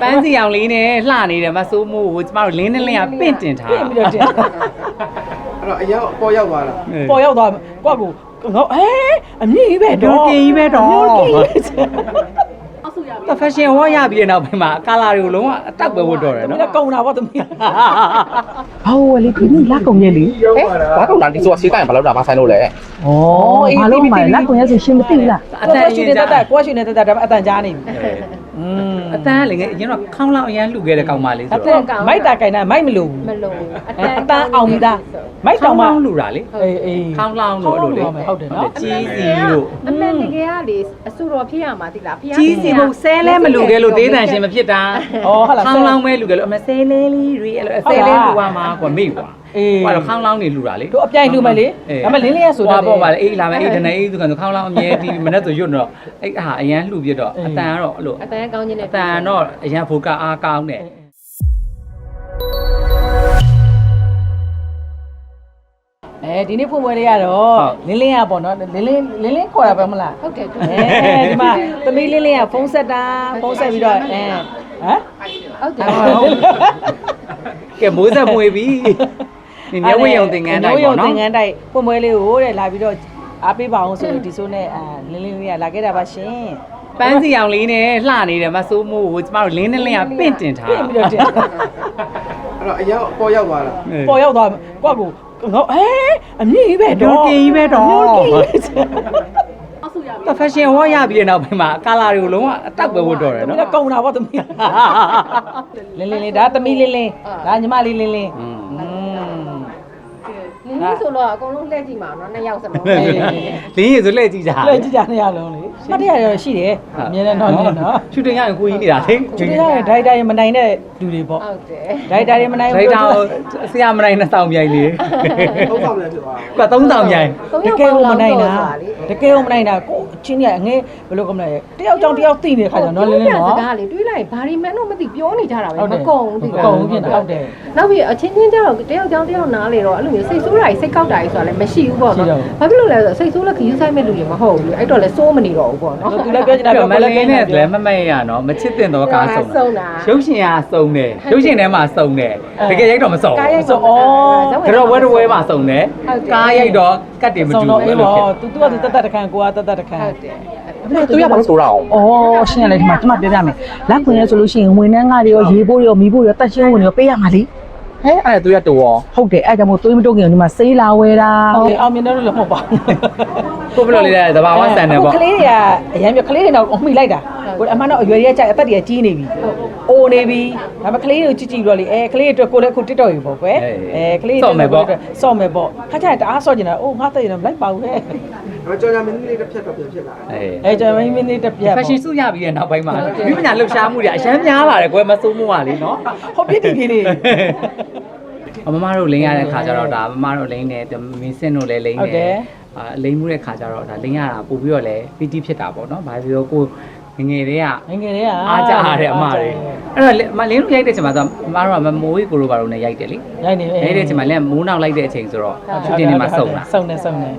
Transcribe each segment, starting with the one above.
ပန်းစီအောင်လေးနဲ့လှနေတယ်မဆိုးမို့ကိုကျမတို့လင်းနဲ့လင်းကပင့်တင်ထားပြင်ပြီးတော့တင်အဲ့တော့အရောက်ပေါ်ရောက်သွားတာပေါ်ရောက်သွားကိုကကိုငေါဟဲအမြင့်ကြီးပဲတော့ကင်ကြီးပဲတော့အမြင့်ကြီးပဲတဖက်ရှင်ဝါရပြီးတဲ့နောက်ပိုင်းမှာကာလာတွေကိုလုံးဝအတောက်ပဲဝတ်တော့တယ်မနော်င်းကကုံတာပေါ့သမီးဘာဝလေဒီနေ့လက်ကုံရဲ့လေဘာတော့လားဒီဆိုတာစီးတိုင်းဘာလို့လာမဆိုင်လို့လဲဩဘာလို့မှလက်ကုံရဲ့ဆိုရှင်မသိဘူးလားအတန်ကိုရှိနေတတ်ကိုရှိနေတတ်ဒါပေမဲ့အတန်ကြားနေပြီอืม အတန်းလည်းငယ်အရင်တော့ခေါင်းလောက်အရန်လှူခဲ့တဲ့ကောင်မလေးအဆိုတတော့န်မိုက်တာကင်တာမိုက်မလို့မလို့အတန်အောင်ပြီသားမိုက်ခေါတောင်င်းမှလောင်းလှူတာလေအေးအေးခေါင်းလောင်းလို့အဲ့လိုလေဟုတ်တယ်နော်ကြီးစီလို့အမှန်တကယ်ကလေအဆူတော်ဖြစ်ရမှာတိလားဖះကြီးစီဖို့ဆဲလဲမလူခဲ့လို့ဒေးတန်ရှင်မဖြစ်တာဩဟုတ်လားခေါင်းလောင်းပဲလူခဲ့လို့အမဆဲလဲလေးတွေအဲ့လိုဆဲလဲလူပါမှာကွာမိကွာအေးဟိုတော့ခေါင်းလောင်းနေလူတာလေတို့အပြိုင်လူမယ်လေဒါပေမဲ့လင်းလေးရဆိုဟိုတော့ပေါ့ပါလေအေးလာမယ်အေးတနေအေးသူကခေါင်းလောင်းအမြဲဒီမနေ့ဆိုရွတ်တော့အဲ့ဟာအရန်လှူပြတော့အတန်ကတော့အဲ့လိုအတန်ကောင်းခြင်းနဲ့အတန်တော့အရန်ဖိုကအားကောင်းတယ်အဲဒီနေ့ဖွင့်ပွဲလေးကတော့လင်းလင်းရပေါ့နော်လင်းလင်းလင်းလင်းခေါ်တာပဲမလားဟုတ်တယ်သူအဲဒီမှာသမီးလင်းလင်းကဖုန်းဆက်တာဖုန်းဆက်ပြီးတော့အဲဟမ်ဟုတ်တယ်ကဲမိုးဆက်မွေပြီဒီ မျက်ဝေယုံသင်္ကန်းတိုက်ပေါ့နော်မျက်ဝေယုံသင်္ကန်းတိုက်ပွင့်ပွဲလေးကိုတဲ့လာပြီးတော့အားပေးပါအောင်ဆိုလို့ဒီဆိုးနဲ့အာလင်းလင်းလေးကလာခဲ့တာပါရှင်ပန်းစီအောင်လေးနဲ့လှနေတယ်မဆိုးမို့ကိုကျမတို့လင်းနဲ့လင်းကပင့်တင်ထားပြင်ပြီးတော့တင်အဲ့တော့အရောက်ပေါ်ရောက်သွားလားပေါ်ရောက်သွားကိုယ့်ကိုငေါဟဲအမြင့်ကြီးပဲတော့ကင်ကြီးပဲတော့တဖက်ရှင်ဟောရပြီးတဲ့နောက်ပိုင်းမှာကာလာတွေကိုလုံးဝအတောက်ပဲဝတ်တော့တယ်နော်။ဒါကုံတာပေါ့သမီး။လင်းလင်းလေးဒါသမီးလင်းလင်းဒါညီမလေးလင်းလင်း နင်းဆိုတော့အကုန်လုံးလှည့်ကြည့်မှာနော်နှစ်ယောက်စလုံးလင်းရည်ဆိုလှည့်ကြည့်ကြလှည့်ကြည့်ကြနေရလုံးလေမတ်တရားရရှိတယ်အမြဲတမ်းတော့နေနော်ရှူတင်ရရင်ကိုကြီးနေတာလေဒီကဒိုက်တာရမနိုင်တဲ့ လူတွေပေါ့ဟုတ်တယ်ဒိုက်တာရမနိုင်ဒိုက်တာဆရာမနိုင်နဲ့တောင်ပြိုင်လေသုံးဆောင်လည်းဖြစ်သွားကသုံးတောင်ပြိုင်သုံးတယောက်ကယ်ပေါကိုင်းမလောင်းနိုင်တော့တာဆိုတာလေတကယ်ကိုမနိုင်တာကိုအချင်းကြီးအငယ်ဘယ်လိုကမလဲတယောက်ကြောင့်တယောက်သိနေတဲ့ခါကျတော့နော်လင်းလင်းစနော်ကားလေတွေးလိုက်ဘာဒီမန်တော့မသိပြောနေကြတာပဲဟုတ်မတယ်ကုံဘူးမကုံဘူးပြင်တာဟုတ်တယ်နောက်ပြီးအချင်းချင်းကျတော့တယောက်ကြောင်းတယောက်နားလေတော့အဲ့လိုမျိုးစိတ်ဆိုးတာကြီးစိတ်ကောက်တာကြီးဆိုတာလည်းမရှိဘူးပေါ့နော်ဘာဖြစ်လို့လဲဆိုတော့စိတ်ဆိုးလက်ခယူဆိုင်မဲ့လူတွေမဟုတ်ဘူးအဲ့တော့လည်းစိုးမနေတော့ဘူးပေါ့နော်သူလည်းပြောချင်တာပြပြောမမလလဲင်းပြောနဲ့နေလည်းမမဲ့ရနော်မချစ်တင်တော့ကားဆုံးဆုံးတာရုပ်ရှင်ကစုံတယ်ရုပ်ရှင်ထဲမှာစုံတယ်တကယ်ရိုက်တော့မစုံကားရိုက်ဆိုဆုံးဩကတော့ဝဲတဝဲမှာစုံတယ်ကားရိုက်တော့ကတ်တယ်မဆုံးတူတော့ဘူးအေးလို့ပေါ့ဖြစ်သူသူကတတ်တတ်တခန့်ကိုကတတ်တတ်တခန့်ဟုတ်တယ်သူရဘာလို့ဆိုတာအောင်ဩရှင်းရလေဒီမှာကျွန်မပြောပြမယ်လက်ခွင်ရဲဆိုလို့ရှိရင်ဝင်နှန်းကားတွေရောရေးဖို့တွေရောမီးဖို့တွေရောတက်ရှင်းဝင်တွေရောပေးရမှာလေ ဟဲအဲ့ဒါသူရတူရောဟုတ်တယ်အဲ့ဒါကြောင့်မို့သွေးမတုတ်ခင်ဒီမှာစေးလာဝဲတာအောင်မြင်တယ်လို့လည်းမဟုတ်ပါဘူးကိုဘလို့လေးတဲ့သဘာဝဆန်တယ်ပေါ့ကလေးတွေကအရင်ပြကလေးတွေတော့အမိလိုက်တာကိုအမှန်တော့အရွယ်ရကြအသက်တွေကကြီးနေပြီအိုနေပြီဒါပေမဲ့ကလေးတွေကိုကြည့်ကြည့်တော့လေအဲကလေးတွေအတွက်ကိုလည်းအခု TikTok ရေပေါ့ကွယ်အဲကလေးတွေဆော့မယ်ပေါ့ခါကျရင်တအားဆော့ကျင်တာအိုးငါတက်ရင်တော့လိုက်ပါဘူးဟဲ့ ဒါကြောင့်ကြောင့်မင်းလေးတစ်ဖြတ်တော့ပြန်ဖြစ်လာတယ်အေးအဲကျွန်တော်မင်းမင်းလေးတစ်ပြက်ဖက်ရှင်စုရပြီးတဲ့နောက်ပိုင်းမှာမိပညာလှုပ်ရှားမှုတွေအရန်များလာတယ်ကွယ်မစိုးမှုကလေနော်ဟုတ်ပြစ်တီပြေးနေအမမတို့လိမ့်ရတဲ့ခါကျတော့ဒါမမတို့လိမ့်တယ်မင်းစင်တို့လည်းလိမ့်ဟုတ်တတယ်ယ်အာလိမ့်မှုတဲ့ခါကျတော့ဒါလိမ့်ရတာပို့ပြီးတော့လည်းပီတိဖြစ်တာပေါ့နော်ဘာဖြစ်လို့ကိုငငယ်တွေကငငယ်တွေကအားကြရတဲ့အမတွေအဲ့တော့မလင်းတို့ရိုက်တဲ့အချိန်မှာဆိုမမတို့ကမမိုးကြီးကိုလိုပါတော့နဲ့ရိုက်တယ်လေရိုက်နေရိုက်တဲ့အချိန်မှာလည်းမိုးနောက်လိုက်တဲ့အချိန်ဆိုတော့ရှူတင်နေမှာစုံတာ စုံနေစုံနေ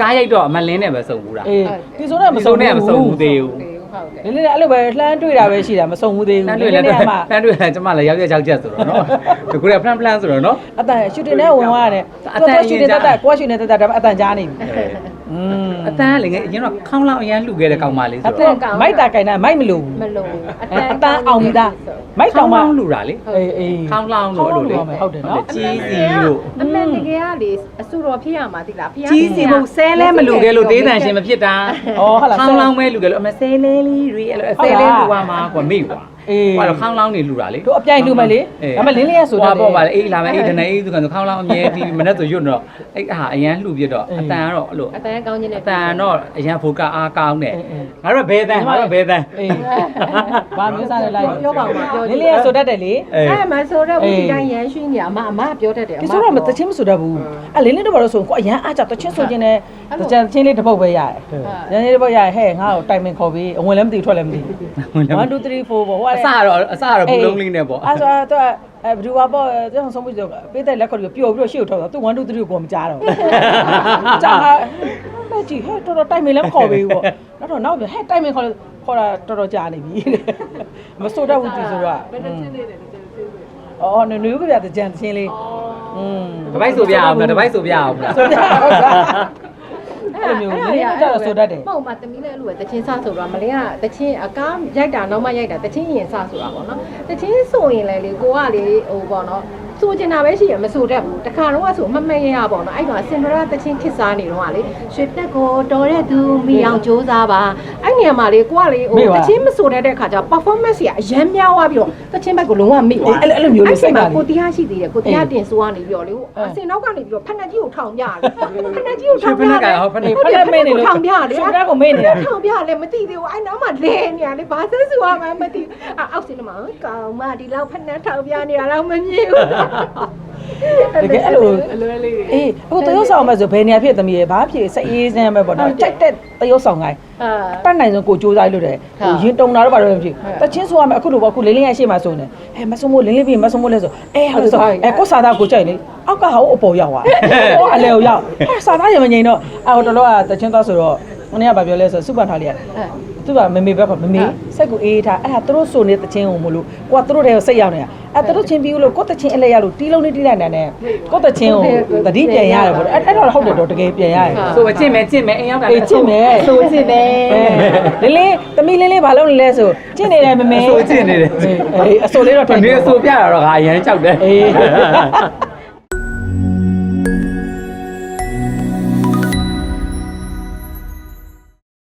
ကားရိုက်တော့မလင်းနဲ့ပဲစုံဘူးတာအေးဒီဆိုတော့မမစုံစုံနဲ့မစုံဘူးသေးဘူးဟုတ်တယ်နည်းနည်းအဲ့လိုပဲလှမ်းတွေ့တာပဲရှိတာမစုံဘူးသေးဘူးတန်းတွေ့လဲနည်းနည်းမှတန်းတွေ့လဲကျမလည်းရောက်ရချောက်ချက်ဆိုတော့နော်ဒီကိုရပလန်ပလန်ဆိုတော့နော်အတန်ရှူတင်နဲ့ဝင်သွားတယ်အသူတန်ကရှူတင်တက်တက်ကိုကရှူတင်တက်တက်ဒါပေမဲ့အတန်ကြားနေပြီอืม အတန်းလည်းငယ်အရင်တော့ခေါင်းလောက်အရန်လှူခဲ့တဲ့ကောင်မလေးအဆိုတတော့န်မိုက်တာကင်တာမိုက်မလို့မလို့အတန်အောင်ပြီသားမိုက်ခေါတောင်င်းမှလောင်းလှူတာလေအေးအေး ခေါင်းလောင်းလို့အဲ့လိုလေဟုတ်တယ်နော် ကြီးစီလို့အမှန်တကယ်ကလေအဆူတော်ဖြစ်ရမှာတိလားဖះကြီးစီဖို့ဆဲလဲမလူခဲ့လို့ဒေးတန်ရှင်မဖြစ်တာဩဟုတ်လား ခေါင်းလောင်းပဲလူခဲ့လို့အမဆဲလဲလေးတွေအဲ့လိုဆဲလဲလူပါမှာကွာမိကွာ အေးဟိုကတော့ခေါင်းလောင်းနေလူတာလေတို့အပြိုင်လူမယ်လေဒါပေမဲ့လင်းလင်းရဆိုဟိုတော့ပေါ့ပါလေအေးလာမယ်အေးတနေအေးသူကခေါင်းလောင်းအမြဲဒီမနေ့ဆိုရွတ်တော့အဲ့ဟာအရန်လှူပြတော့အတန်ကတော့အဲ့လိုအတန်ကောင်းခြင်းနဲ့အတန်တော့အရန်ဖိုကအားကောင်းတယ်ငါတို့ဘဲတန်းငါတို့ဘဲတန်းအေးဘာမျိုးစားလဲလိုက်ပြောပါဦးမပြောလင်းလင်းရဆိုတတ်တယ်လေအေးအဲ့မှာဆိုတော့ဝီဒီတိုင်းရန်ရှင်းနေအမအမပြောတတ်တယ်အမဒီဆိုတော့မတချင်းမဆိုတတ်ဘူးအဲလင်းလင်းတို့ဘာလို့ဆိုကိုအရန်အားကြတချင်းဆိုခြင်းနဲ့တကြံချင်းလေးတစ်ပုတ်ပဲရတယ်ရန်လေးတစ်ပုတ်ရဟဲ့ငါ့ကိုတိုင်မင်ခေါ်ပြီးအဝင်လည်းမသိထွက်လည်းမသိ1 2 3 4ပေါ့ဟိုအစတော့အစတော့ဘူးလုံးလေးနဲ့ပေါ့အဲ့ဆိုတော့အဲဘယ်သူပါပေါ့ကျွန်တော်ဆုံးပြီးတော့ပေးတဲ့လက်ခေါ်ပြီးပျော်ပြီးတော့ရှေ့ကိုထောက်တော့သူ1 2 3ကိုမကြားတော့ကြာမကြည့်ဟဲ့တော်တော်တိုင်မင်လည်းမခေါ်ပေးဘူးပေါ့နောက်တော့နောက်ပြန်ဟဲ့တိုင်မင်ခေါ်လို့ခေါ်တာတော်တော်ကြာနေပြီတဲ့မစိုးတတ်ဘူးဒီဆိုတော့ဘယ်တစ်ချင်းလေးလဲအော်နွေနွေကပြတဲ့ကြံချင်းလေးอืมတပိုက်ဆိုပြအောင်လားတပိုက်ဆိုပြအောင်လားဆိုပြဟုတ်လား အဲ့လိုမျိုးလေးကြတော့ဆိုတတ်တယ်ပေါ့မှာတမီးလည်းအဲ့လိုပဲတချင်းစဆိုတော့မလင်းကတချင်းအကားရိုက်တာနောက်မှရိုက်တာတချင်းရင်စဆိုတာပေါ့နော်တချင်းဆိုရင်လည်းလေကိုကလေဟိုပေါ့နော်ဆိုချင်တာပဲရှိရမဆိုတတ်ဘူးတခါတော့ဆိုမမရရပေါ့နော်အဲ့တော့စင်ဒရာတချင်းခစ်စားနေတော့ကလေရွှေတက်ကိုတော်တဲ့သူမိအောင်စူးစားပါ အဲ့နေရာမှာလေကိုကလေဟိုတချင်းမဆိုတတ်တဲ့ခါကျ performance ကြီးအရန်များသွားပြီးတော့တချင်းဘက်ကိုလုံးဝမိသွားအဲ့လိုမျိုးလေးစိတ်ကလေကိုတရားရှိသေးတယ်ကိုတရားတင်ဆိုးကနေပြီးတော့လေဟိုအစင်နောက်ကနေပြီးတော့ဖက်နှက်ကြီးကိုထောင်ပြတယ်ဖက်နှက်ကြီးကိုထောင်ပြတယ်ဖက်လက်မင်းနေလို့ထောင်ပြတယ်ဆိုတော့ကိုမင်းနေတာထောင်ပြလဲမသိသေးဘူးအဲ့နောက်မှလဲနေရလေဘာစဆူရမှမသိအောက်စင်းမှာကောင်မဒီလောက်ဖက်နှက်ထောင်ပြနေတာတော့မမြင်ဘူး တကယ်အဲ့လိုအေးအခုတရုတ်ဆောင်မဲ့ဆိုဘယ်နေရာဖြစ်သမီးရဲ့ဘာဖြစ်စိတ်အေးစမ်းပဲပေါ့နော်ကြိုက်တဲ့တရုတ်ဆောင်ကိုင်းအာပတ်နိုင်ဆုံးကိုစူးစမ်းလို့တယ်ဟိုရင်တုံတာတော့ဘာလို့လဲမဖြစ်တချင်းဆိုရမယ်အခုလိုပေါ့အခုလေးလေးရရှိမှဆိုနေအဲမဆုံမို့လေးလေးပြင်မဆုံမို့လဲဆိုအဲဟုတ်ဆိုအဲကိုစာသားကိုကြိုက်လေအောက်ကဟာကိုအပေါ်ရောက်သွားဟောအလဲကိုရောက်အဲစာသားရမငိန်တော့အော်တော်တော့တချင်းသွားဆိုတော့မနေ့ကဘာပြောလဲဆိုစုပန်ထားလေးက သူကမမေဘက်ကမမေစက်ကိုအေးထားအဲ့ဒါသူတို့ဆိုနေတချင်းကိုမလို့ကိုကသူတို့တဲ့စိတ်ရောက်နေတာအဲသူတို့ချင်းပြီးလို့ကိုတချင်းအလဲရလို့တီးလုံးလေးတီးလိုက်တယ်နဲ့ကိုတချင်းကိုတတိပြန်ရတယ်ပေါ့အဲ့အဲ့တော့ဟုတ်တယ်တော့တကယ်ပြန်ရတယ်ဆိုအကျင့်မဲ့ကျင့်မဲ့အိမ်ရောက်တာအေးချစ်မယ်ဆိုချင်တယ်အဲလင်းလင်းသမီးလင်းလင်းဘာလုပ်နေလဲဆိုကျင့်နေတယ်မမေဆိုကျင့်နေတယ်အေးအစိုးလေးတော့ဒီအဆိုပြတာတော့ငါအရင်ကြောက်တယ်အေး